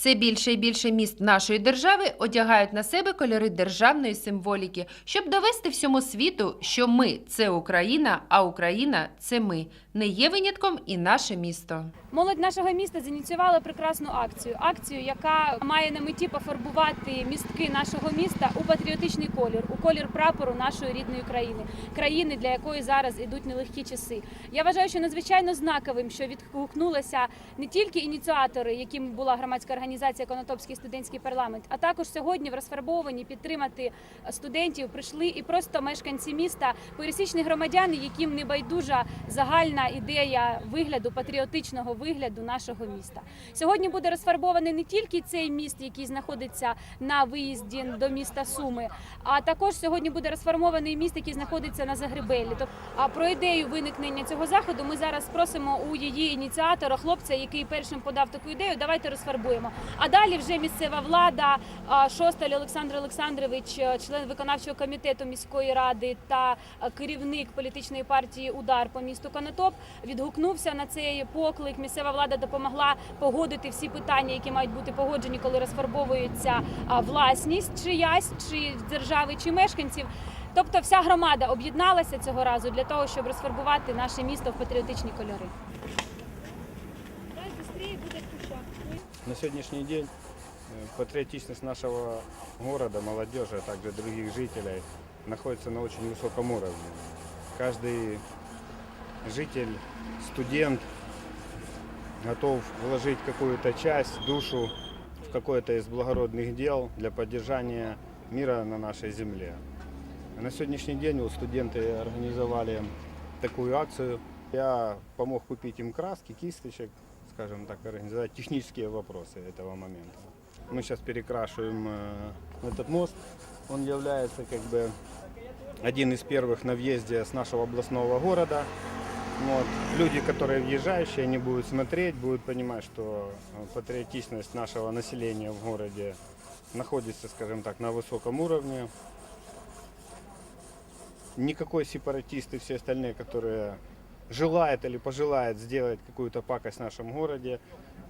Все більше і більше міст нашої держави одягають на себе кольори державної символіки, щоб довести всьому світу, що ми це Україна, а Україна це ми. Не є винятком і наше місто. Молодь нашого міста зініціювала прекрасну акцію. Акцію, яка має на меті пофарбувати містки нашого міста у патріотичний колір, у колір прапору нашої рідної країни, країни, для якої зараз ідуть нелегкі часи. Я вважаю, що надзвичайно знаковим, що відгукнулися не тільки ініціатори, якими була громадська організація Конотопський студентський парламент, а також сьогодні в розфарбовані підтримати студентів прийшли і просто мешканці міста, пересічні громадяни, яким не байдужа загальна ідея вигляду патріотичного вигляду нашого міста. Сьогодні буде розфарбований не тільки цей міст, який знаходиться на виїзді до міста Суми, а також сьогодні буде розформований міст, який знаходиться на Загребелі. А про ідею виникнення цього заходу ми зараз просимо у її ініціатора, хлопця, який першим подав таку ідею. Давайте розфарбуємо. А далі вже місцева влада, Шосталь Олександр Олександрович, е, член виконавчого комітету міської ради та е, керівник політичної партії Удар по місту Конотоп відгукнувся на цей поклик. Місцева влада допомогла погодити всі питання, які мають бути погоджені, коли розфарбовується власність чиясь, чи держави, чи мешканців. Тобто вся громада об'єдналася цього разу для того, щоб розфарбувати наше місто в патріотичні кольори. На сегодняшний день э, патриотичность нашего города, молодежи, а также других жителей находится на очень высоком уровне. Каждый житель, студент готов вложить какую-то часть, душу в какое-то из благородных дел для поддержания мира на нашей земле. На сегодняшний день вот студенты организовали такую акцию. Я помог купить им краски, кисточек, скажем так, организовать технические вопросы этого момента. Мы сейчас перекрашиваем э, этот мост. Он является как бы один из первых на въезде с нашего областного города. Вот. Люди, которые въезжающие, они будут смотреть, будут понимать, что э, патриотичность нашего населения в городе находится, скажем так, на высоком уровне. Никакой сепаратист и все остальные, которые желают или пожелают сделать какую-то пакость в нашем городе,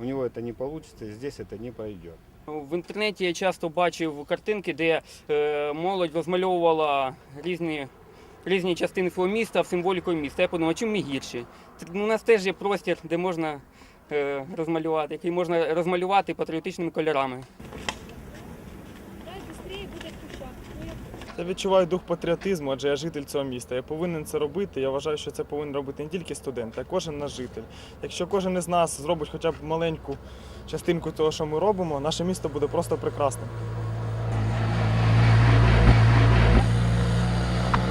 у него это не получится, здесь это не пройдет. В інтернеті я часто бачив картинки, де е, молодь розмальовувала різні, різні частини свого міста в символіку міста. Я подумав, чим ми гірші? Т- У нас теж є простір, де можна е, розмалювати, який можна розмалювати патріотичними кольорами. Я відчуваю дух патріотизму, адже я житель цього міста. Я повинен це робити. Я вважаю, що це повинен робити не тільки студент, а кожен наш житель. Якщо кожен із нас зробить хоча б маленьку частинку того, що ми робимо, наше місто буде просто прекрасним.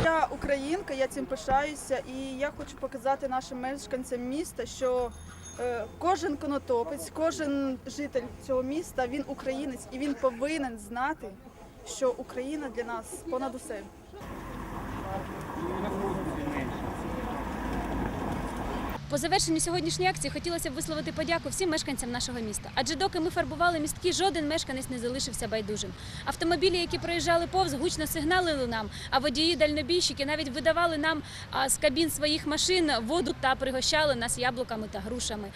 Я українка, я цим пишаюся, і я хочу показати нашим мешканцям міста, що е, кожен конотопець, кожен житель цього міста, він українець, і він повинен знати, що Україна для нас понад усе. По завершенню сьогоднішньої акції хотілося б висловити подяку всім мешканцям нашого міста. Адже доки ми фарбували містки, жоден мешканець не залишився байдужим. Автомобілі, які проїжджали повз, гучно сигналили нам, а водії дальнобійщики навіть видавали нам з кабін своїх машин воду та пригощали нас яблуками та грушами.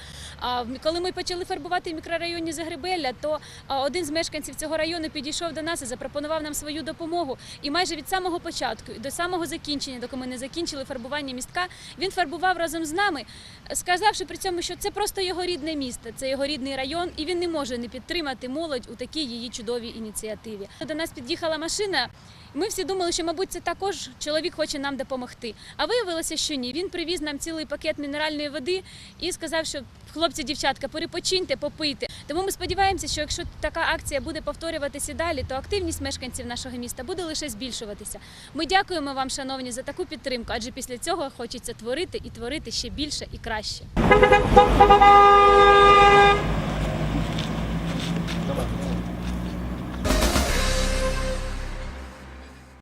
Коли ми почали фарбувати в мікрорайоні Загребелля, то один з мешканців цього району підійшов до нас і запропонував нам свою допомогу. І майже від самого початку до самого закінчення, доки ми не закінчили фарбування містка, він фарбував разом з нами, сказавши при цьому, що це просто його рідне місто, це його рідний район, і він не може не підтримати молодь у такій її чудовій ініціативі. До нас під'їхала машина. Ми всі думали, що, мабуть, це також чоловік хоче нам допомогти. А виявилося, що ні. Він привіз нам цілий пакет мінеральної води і сказав, що хлопці, дівчатка, перепочиньте, попийте. Тому ми сподіваємося, що якщо така акція буде повторюватися і далі, то активність мешканців нашого міста буде лише збільшуватися. Ми дякуємо вам, шановні, за таку підтримку, адже після цього хочеться творити і творити ще більше і краще.